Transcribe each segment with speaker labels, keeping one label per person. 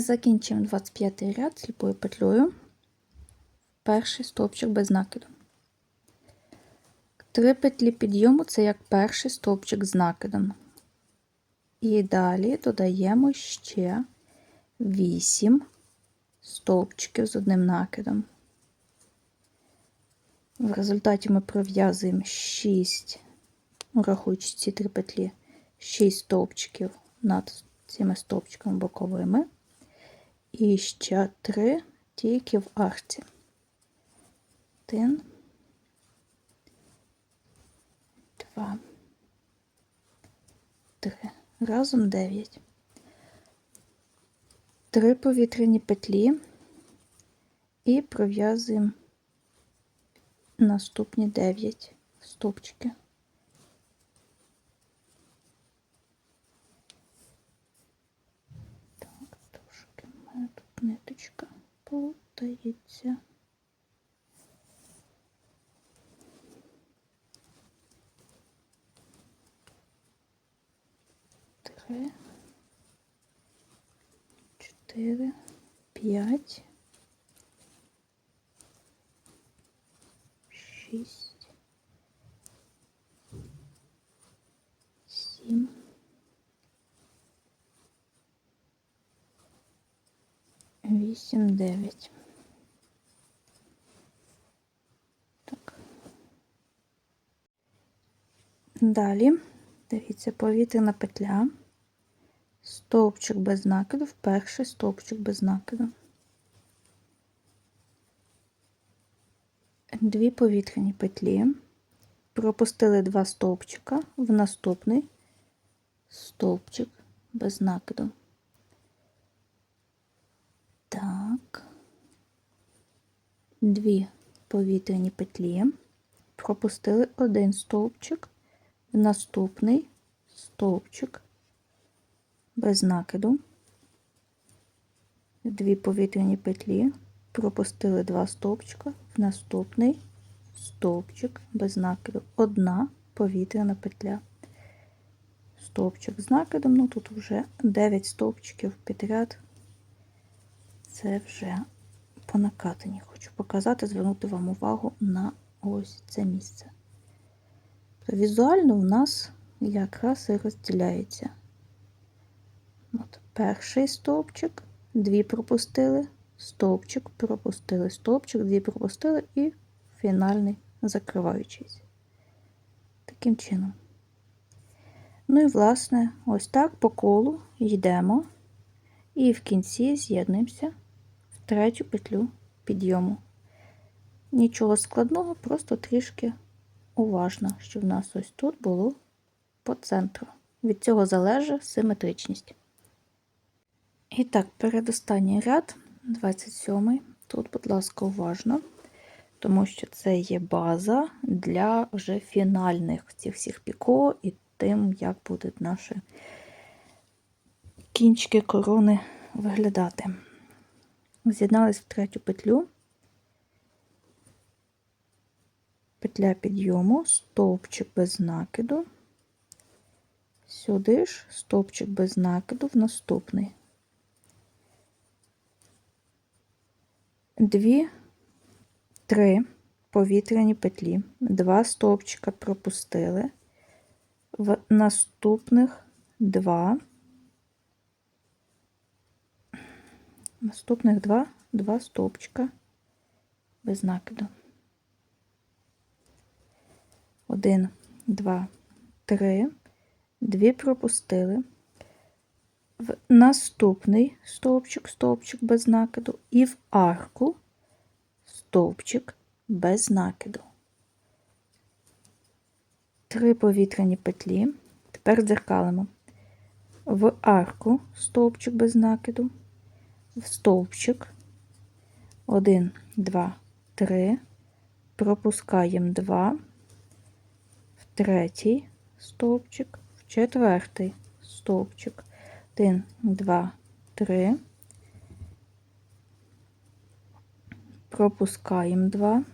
Speaker 1: Закінчимо 25 ряд сліпою петлею. Перший стовпчик без накиду. Три петлі підйому це як перший стовпчик з накидом. І далі додаємо ще 8 стовпчиків з одним накидом. В результаті ми пров'язуємо 6, ну, рахуючи ці три петлі, 6 стовпчиків над цими стовпчиками боковими. І ще 3 тільки в арці. Один, два, три. Разом 9. Три повітряні петлі і пров'язуємо наступні 9 стовпчики. плутається. Три, чотири, п'ять, шість, сім, вісім, дев'ять. Далі, дивіться, повітряна петля, стовпчик без накиду, перший стовпчик без накиду. Дві повітряні петлі, пропустили два стовпчика. В наступний стовпчик без накиду. Так, дві повітряні петлі, пропустили один стовпчик наступний стовпчик без накиду, дві повітряні петлі, пропустили два стовпчика в наступний стовпчик без накиду, одна повітряна петля. Стовпчик з накидом, ну тут вже 9 стовпчиків підряд. Це вже по накатанні. Хочу показати, звернути вам увагу на ось це місце. Візуально в нас якраз і розділяється. От Перший стовпчик, дві пропустили, стовпчик, пропустили, стовпчик, дві пропустили і фінальний закриваючийся. Таким чином. Ну і, власне, ось так по колу йдемо і в кінці з'єднуємося в третю петлю підйому. Нічого складного, просто трішки уважно, щоб в нас ось тут було по центру. Від цього залежить симетричність. І так, передостанній ряд, 27 Тут, будь ласка, уважно, тому що це є база для вже фінальних цих всіх піко і тим, як будуть наші кінчики корони виглядати. З'єднались в третю петлю, петля підйому, стовпчик без накиду, сюди ж стовпчик без накиду в наступний. Дві, три повітряні петлі, два стовпчика пропустили, в наступних два, наступних два, два стовпчика без накиду. Один, два, три, дві пропустили. В наступний стовпчик, стовпчик без накиду, і в арку стовпчик без накиду. Три повітряні петлі. Тепер дзеркалимо. В арку стовпчик без накиду, в стовпчик. Один, два, три. Пропускаємо два, третій стовпчик, в четвертий стовпчик. Один, два, три. Пропускаємо два.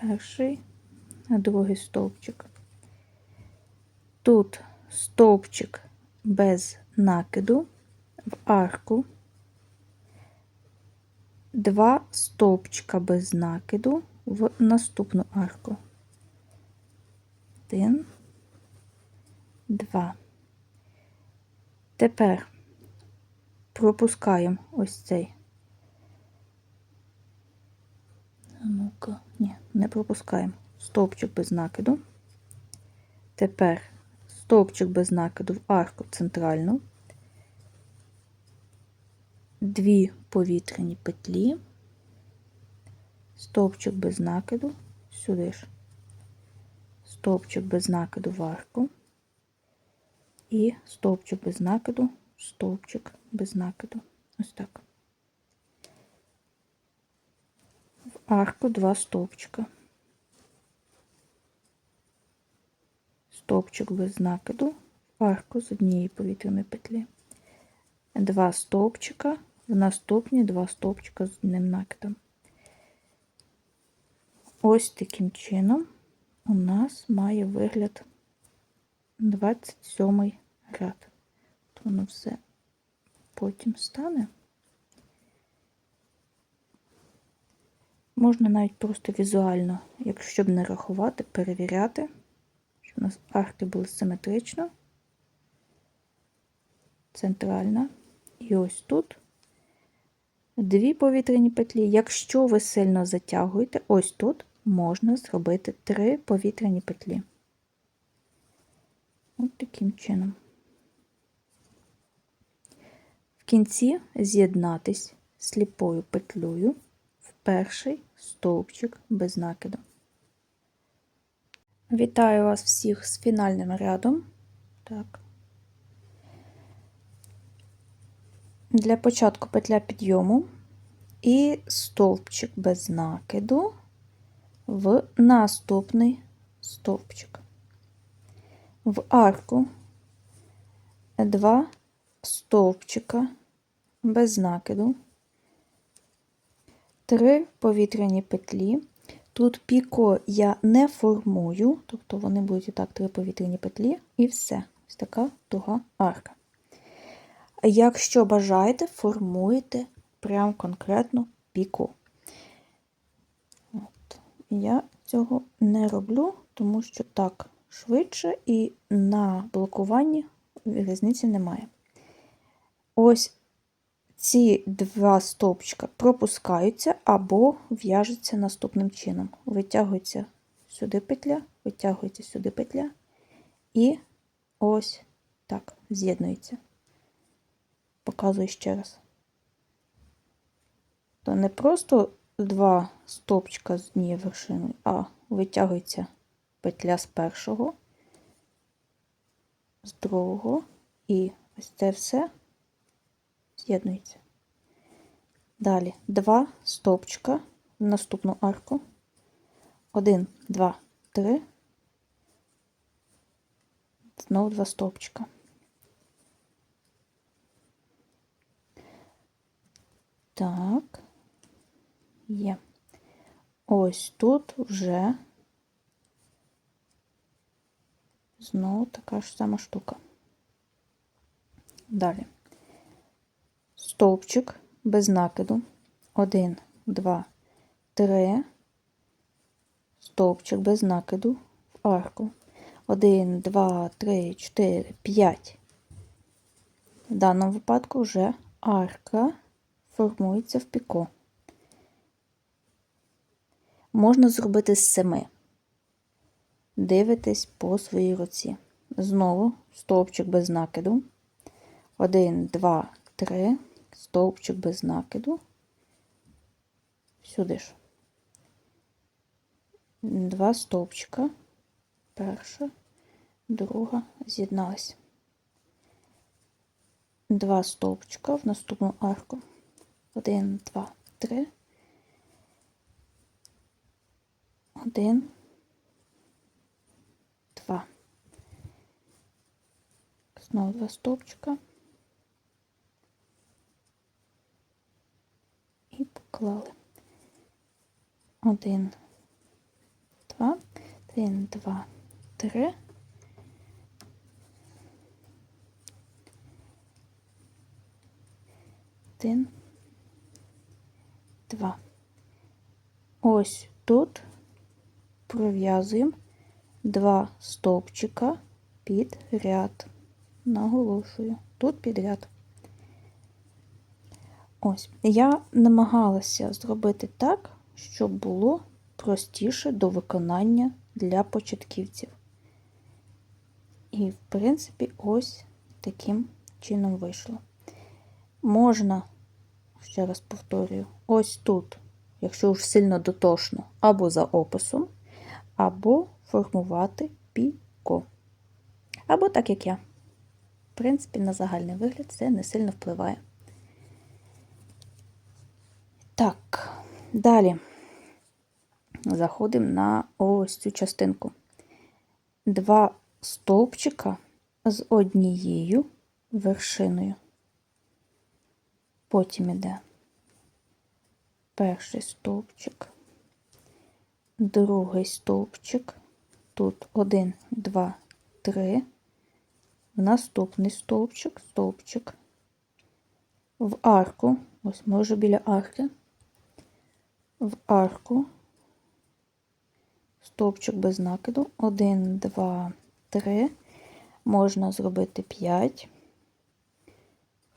Speaker 1: Перший, другий стовпчик. Тут стовпчик без накиду в арку, два стовпчика без накиду в наступну арку. Один, два. Тепер пропускаємо ось цей. Ну-ка, ні, не пропускаємо. Стовпчик без накиду. Тепер стовпчик без накиду в арку центральну, дві повітряні петлі, стовпчик без накиду, сюди ж, стовпчик без накиду в арку і стовпчик без накиду, стовпчик без накиду. Ось так. В арку два стовпчика. стовпчик без накиду арку з однієї повітряної петлі, два стовпчика, в наступні два стовпчика з одним накидом. Ось таким чином у нас має вигляд 27 ряд. То воно все потім стане. Можна навіть просто візуально, якщо б не рахувати, перевіряти щоб у нас арки були симетрично, центральна. І ось тут дві повітряні петлі. Якщо ви сильно затягуєте, ось тут можна зробити три повітряні петлі. Ось таким чином. В кінці з'єднатись сліпою петлею в перший стовпчик без накиду. Вітаю вас всіх з фінальним рядом. Так. Для початку петля підйому і стовпчик без накиду в наступний стовпчик. В арку два стовпчика без накиду, три повітряні петлі. Тут піко я не формую, тобто вони будуть і так три повітряні петлі, і все. Ось така туга арка. Якщо бажаєте, формуєте прям конкретно піко. Я цього не роблю, тому що так швидше і на блокуванні різниці немає. Ось ці два стовпчика пропускаються або в'яжуться наступним чином. Витягується сюди петля, витягується сюди петля, і ось так з'єднується. Показую ще раз. То не просто два стовпчика з однією вершиною, а витягується петля з першого, з другого, і ось це все з'єднується. Далі два стовпчика в наступну арку. Один, два, три. Знову два стовпчика. Так, є. Ось тут вже знову така ж сама штука. Далі стовпчик без накиду. 1, 2, 3, стовпчик без накиду в арку. 1, 2, 3, 4, 5. В даному випадку вже арка формується в піко. Можна зробити з 7. Дивитесь по своїй руці. Знову стовпчик без накиду. 1, 2, 3 стовпчик без накиду, сюди ж. Два стовпчика, перша, друга, з'єдналась. Два стовпчика в наступну арку. Один, два, три. Один, два. Знову два стовпчика. поклали. Один, два, один, два, три. Один, два. Ось тут пров'язуємо два стовпчика під ряд. Наголошую, тут під ряд. Ось, я намагалася зробити так, щоб було простіше до виконання для початківців. І, в принципі, ось таким чином вийшло. Можна, ще раз повторюю, ось тут, якщо ж сильно дотошно, або за описом, або формувати піко. Або так, як я. В принципі, на загальний вигляд це не сильно впливає. Так, далі заходимо на ось цю частинку. Два стовпчика з однією вершиною. Потім іде перший стовпчик, другий стовпчик, тут один, два, три, в наступний стовпчик, стовпчик, в арку, ось ми вже біля арки, в арку, стовпчик без накиду, один, два, три, можна зробити п'ять.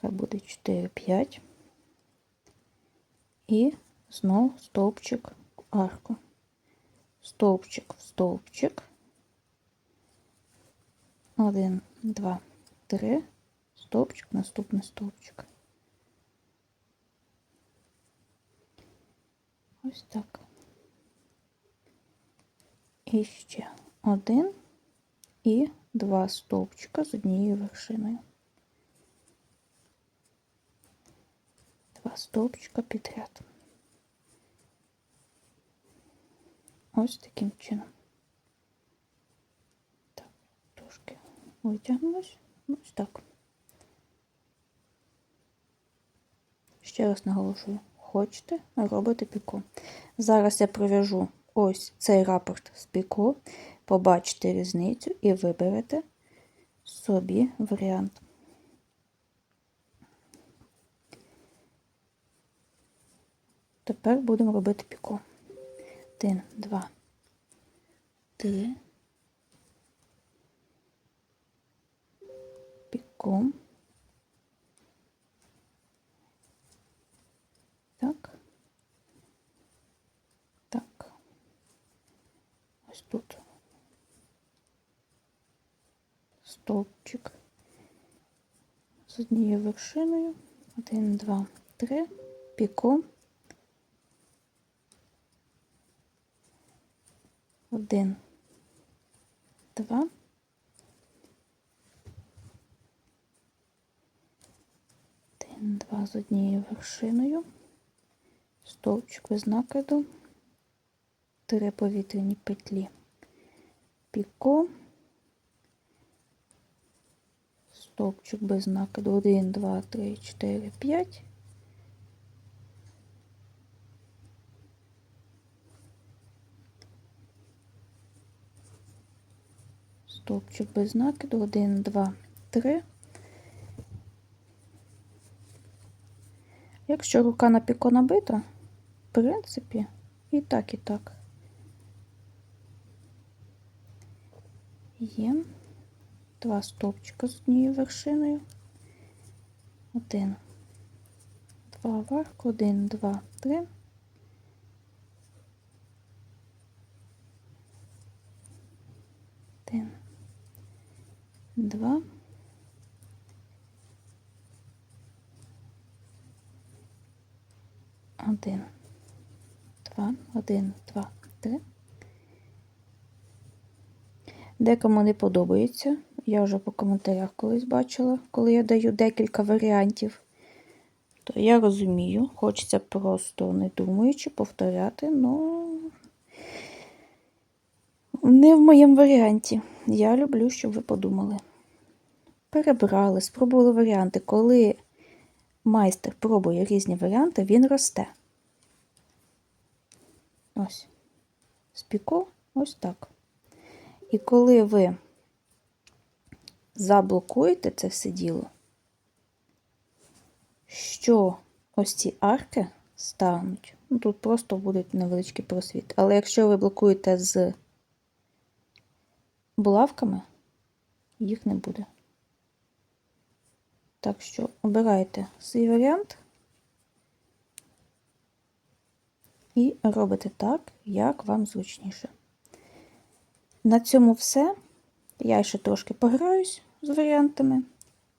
Speaker 1: Хай буде 4, 5. І знов стовпчик в арку. Стовпчик в стовпчик. 1, 2, 3. Стовпчик, наступний стовпчик. Ось так. І ще один і два стовпчика з однією вершиною. Два стовпчика підряд. Ось таким чином. Так, трошки витягнулось. Ось так. Ще раз наголошую, хочете робити піко. Зараз я пров'яжу ось цей рапорт з піко, побачите різницю і виберете собі варіант. Тепер будемо робити піко. Один, два, три. Піко. Так. Так. Ось тут. Стовпчик з однією вершиною. Один, два, три. Піко. Один, два. Один, два з однією вершиною. Стовпчик без накиду. Три повітряні петлі. Піко. Стовпчик без накиду. Один, два, три, чотири, п'ять. Стовпчик без накиду, 1, 2, 3. Якщо рука на піко набита, в принципі, і так, і так. Є два стовпчика з однією вершиною. Один, два вверх, один, два, три. Один два. Один, два, один, два, три. Декому не подобається. Я вже по коментарях колись бачила, коли я даю декілька варіантів. То я розумію, хочеться просто не думаючи повторяти, але не в моєму варіанті. Я люблю, щоб ви подумали перебрали, спробували варіанти. Коли майстер пробує різні варіанти, він росте. Ось. Спіко ось так. І коли ви заблокуєте це все діло, що ось ці арки стануть. Ну, тут просто буде невеличкий просвіт. Але якщо ви блокуєте з булавками, їх не буде. Так що обирайте свій варіант і робите так, як вам зручніше. На цьому все. Я ще трошки пограюсь з варіантами.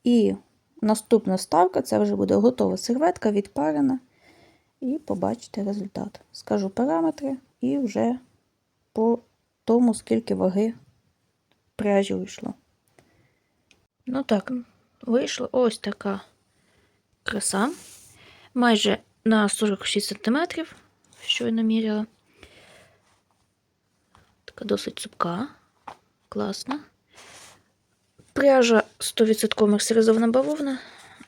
Speaker 1: І наступна ставка це вже буде готова серветка, відпарена. І побачите результат. Скажу параметри і вже по тому, скільки ваги пряжі вийшло. Ну так, вийшла ось така краса. Майже на 46 см, що я наміряла. Така досить цупка, класна. Пряжа 100% мерсеризована бавовна.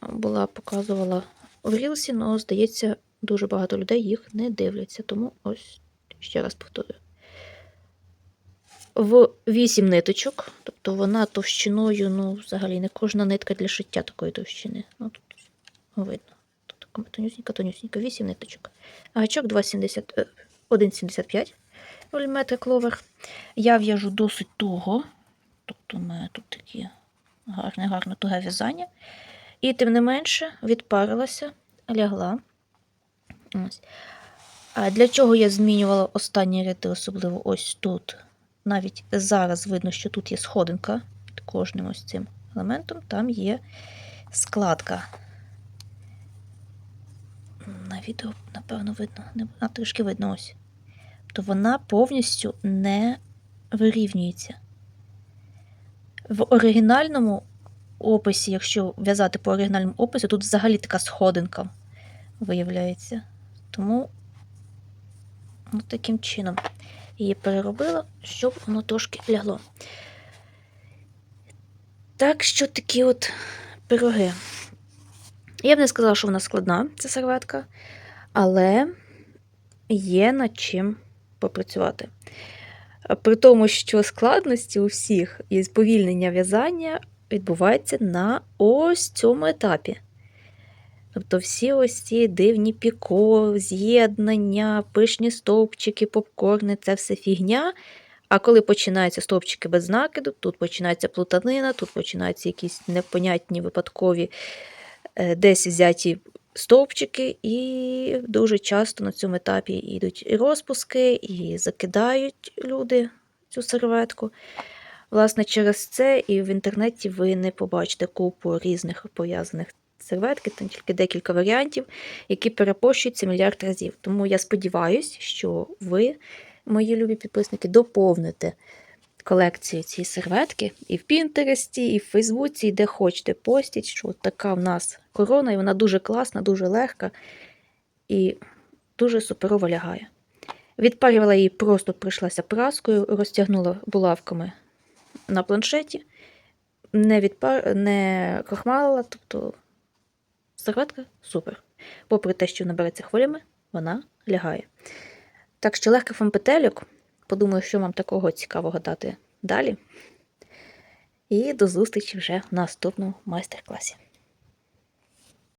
Speaker 1: Була показувала в рілсі, але, здається, дуже багато людей їх не дивляться. Тому ось ще раз повторюю. В 8 ниточок, тобто вона товщиною, ну, взагалі, не кожна нитка для шиття такої товщини. Ну, тут видно. Тут така тонюсінька, тонюсінька, 8 ниточок. Гачок 2,70, е, 1,75 мм кловер. Я в'яжу досить туго. Тобто, у мене тут такі гарне, гарне туге в'язання. І тим не менше відпарилася, лягла. Ось. А для чого я змінювала останні ряди, особливо ось тут. Навіть зараз видно, що тут є сходинка під кожним ось цим елементом, там є складка. На відео, напевно, видно, не, а трішки видно ось. То вона повністю не вирівнюється. В оригінальному описі, якщо в'язати по оригінальному опису, тут взагалі така сходинка виявляється. Тому ну, таким чином її переробила, щоб воно трошки лягло. Так що такі от пироги. Я б не сказала, що вона складна, ця серветка, але є над чим попрацювати. При тому, що складності у всіх і сповільнення в'язання відбувається на ось цьому етапі. Тобто всі ось ці дивні піко, з'єднання, пишні стовпчики, попкорни це все фігня. А коли починаються стовпчики без накиду, тут починається плутанина, тут починаються якісь непонятні випадкові е, десь взяті стовпчики, і дуже часто на цьому етапі йдуть і розпуски, і закидають люди цю серветку. Власне, через це і в інтернеті ви не побачите купу різних пов'язаних серветки, там тільки декілька варіантів, які перепощуються мільярд разів. Тому я сподіваюся, що ви, мої любі підписники, доповните колекцію цієї серветки і в Пінтересті, і в Фейсбуці, і де хочете постіть, що от така в нас корона, і вона дуже класна, дуже легка і дуже суперово лягає. Відпарювала її, просто прийшлася праскою, розтягнула булавками на планшеті, не відпар... не крохмалила, тобто серветка супер. Попри те, що набереться хвилями, вона лягає. Так що легка вам. Подумаю, що вам такого цікавого дати далі. І до зустрічі вже в наступному майстер-класі.